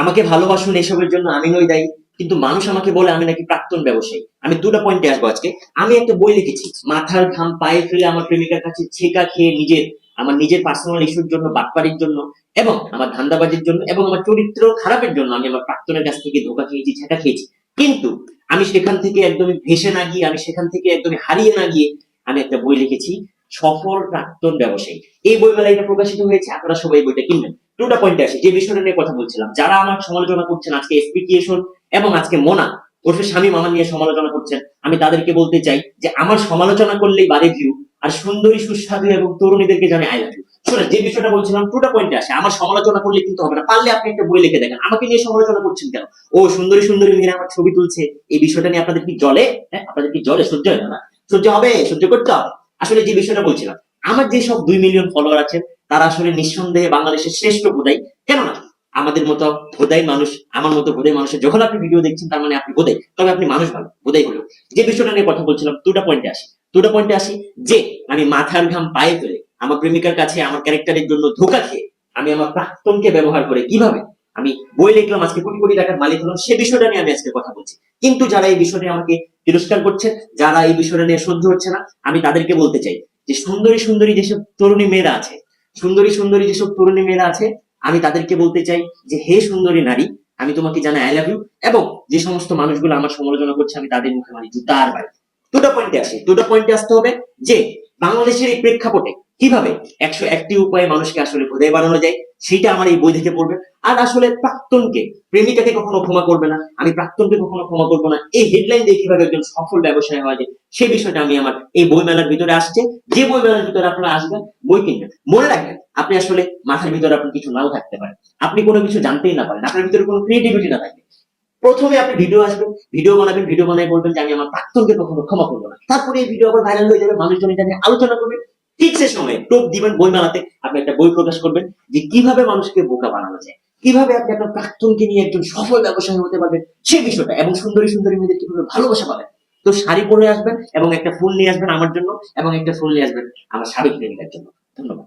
আমাকে ভালোবাসুন এসবের জন্য আমি নই দায়ী, কিন্তু মানুষ আমাকে বলে আমি নাকি প্রাক্তন ব্যবসায়ী। আমি দুটো পয়েন্টে আসব আজকে। আমি একটা বই লিখেছি, মাথার ঘাম পায়ে ফেলে আমার প্রেমিকার কাছে ছেকা খেয়ে নিজের, আমার নিজের পার্সোনাল ইস্যুর জন্য বাটপাড়ির জন্য, এবং আমার ধান্দাবাজির জন্য, এবং আমার চরিত্র খারাপের জন্য আমি আমার প্রাক্তনের কাছ থেকে ধোকা খেয়েছি, ছেকা খেয়েছি। কিন্তু আমি সেখান থেকে একদমই ভেসে না গিয়ে, আমি সেখান থেকে একদমই হারিয়ে না গিয়ে আমি একটা বই লিখেছি, সফল প্রাক্তন ব্যবসায়ী। এই বই মেলায় এটা প্রকাশিত হয়েছে, আপনারা সবাই বইটা কিনবেন। দুটা পয়েন্টে আসে, যে বিষয়টা নিয়ে কথা বলছিলাম। যারা আমার সমালোচনা করছেন, আজকে এসপিটিএশন এবং আজকে মোনা ওরফে স্বামী মামা নিয়ে সমালোচনা করছেন, আমি তাদেরকে বলতে চাই যে আমার সমালোচনা করলেই বাড়ে ভিউ আর সুন্দরী, সুস্বাদু এবং তরুণীদেরকে জানে আই লাভ ইউ যে বিষয়টা বলছিলাম, দুটা পয়েন্টে আসে। আমার সমালোচনা করলে কিন্তু হবে না। পারলে আপনি একটা বই লিখে দেখেন। আমাকে নিয়ে সমালোচনা করছেন কেন? ও, সুন্দরী সুন্দরী মেয়েরা আমার ছবি তুলছে। এই বিষয়টা নিয়ে আপনাদের কি জলে? হ্যাঁ আপনাদের কি জলে? সহ্য হয় না সহ্য হবে, সহ্য করতে হবে। আসলে যে বিষয়টা বলছিলাম, আমার যে সব দুই মিলিয়ন ফলোয়ার আছেন তারা আসলে নিঃসন্দেহে বাংলাদেশের শ্রেষ্ঠ বোধাই কেননা, আমাদের মতো বোধাই মানুষ, আমার মতো বোধাই মানুষের যখন আপনি ভিডিও দেখছেন, তার মানে আপনি বোধাই তবে আপনি মানুষ ভালো বোধাই হলো যে বিষয়টা নিয়ে কথা বলছিলাম, দুটা পয়েন্টে আসি। দুটা পয়েন্টে আসি যে, আমি মাথার ঘাম পায়ে ফেলে আমার প্রেমিকার কাছে, আমার ক্যারেক্টারের জন্য ধোকা খেয়ে, আমি আমার প্রাক্তনকে ব্যবহার করে কীভাবে আমি বই লিখলাম, আজকে কোটি কোটি টাকার মালিক হলাম, সে বিষয়টা নিয়ে আমি আজকে কথা বলছি। কিন্তু যারা এই বিষয়টা আমাকে তিরস্কার করছে, যারা এই বিষয়টা নিয়ে সহ্য হচ্ছে না, আমি তাদেরকে বলতে চাই যে, সুন্দরী সুন্দরী যেসব তরুণী মেয়েরা আছে সুন্দরী সুন্দরী যেসব তরুণী মেয়েরা আছে, আমি তাদেরকে বলতে চাই যে, হে সুন্দরী নারী, আমি তোমাকে জানাই আই লাভ ইউ এবং যে সমস্ত মানুষগুলো আমার সমালোচনা করছে, আমি তাদের মুখে মানি জুতার বাড়ি। দুটো পয়েন্টে আসে। দুটো পয়েন্টে আসতে হবে যে, বাংলাদেশের এই প্রেক্ষাপটে কীভাবে একশো একটি উপায়ে মানুষকে আসলে খোদাই বানানো যায় সেটা আমার এই বই থেকে পড়বে। আর আসলে প্রাক্তনকে, প্রেমিকাকে কখনো ক্ষমা করবে না। আমি প্রাক্তনকে কখনো ক্ষমা করব না। এই হেডলাইন দিয়ে কীভাবে একজন সফল ব্যবসায়ী হওয়া যায় সেই বিষয়টা আমি আমার এই বই মেলার ভিতরে আসছে। যে বই মেলার ভিতরে আপনারা আসবেন, বই কিনবেন। মনে রাখবেন, আপনি আসলে মাথার ভিতরে আপনার কিছু নাও থাকতে পারে। আপনি কোনো কিছু জানতেই না পারেন। আপনার ভিতরে কোনো ক্রিয়েটিভিটি না থাকে প্রথমে আপনি ভিডিও আসবেন ভিডিও বানাবেন ভিডিও বানাই বলবেন যে, আমি আমার প্রাক্তনকে কখনো ক্ষমা করব না। তারপরে এই ভিডিও আবার ভাইরাল হয়ে যাবে, মানুষজন এটা নিয়ে আলোচনা করবে। ঠিক সে সময় টোপ দিবেন, বই বানাতে, আপনি একটা বই প্রকাশ করবেন যে কীভাবে মানুষকে বোকা বানানো যায়, কীভাবে আপনি আপনার প্রাক্তনকে নিয়ে একজন সফল ব্যবসায়ী হতে পারবেন, সেই বিষয়টা এবং সুন্দরী সুন্দরী মেয়েদের কীভাবে ভালোবাসা পাবেন। তো শাড়ি পরে আসবেন এবং একটা ফুল নিয়ে আসবেন আমার জন্য এবং একটা ফুল নিয়ে আসবেন আমার সাবেক প্রেমিকার জন্য। ধন্যবাদ।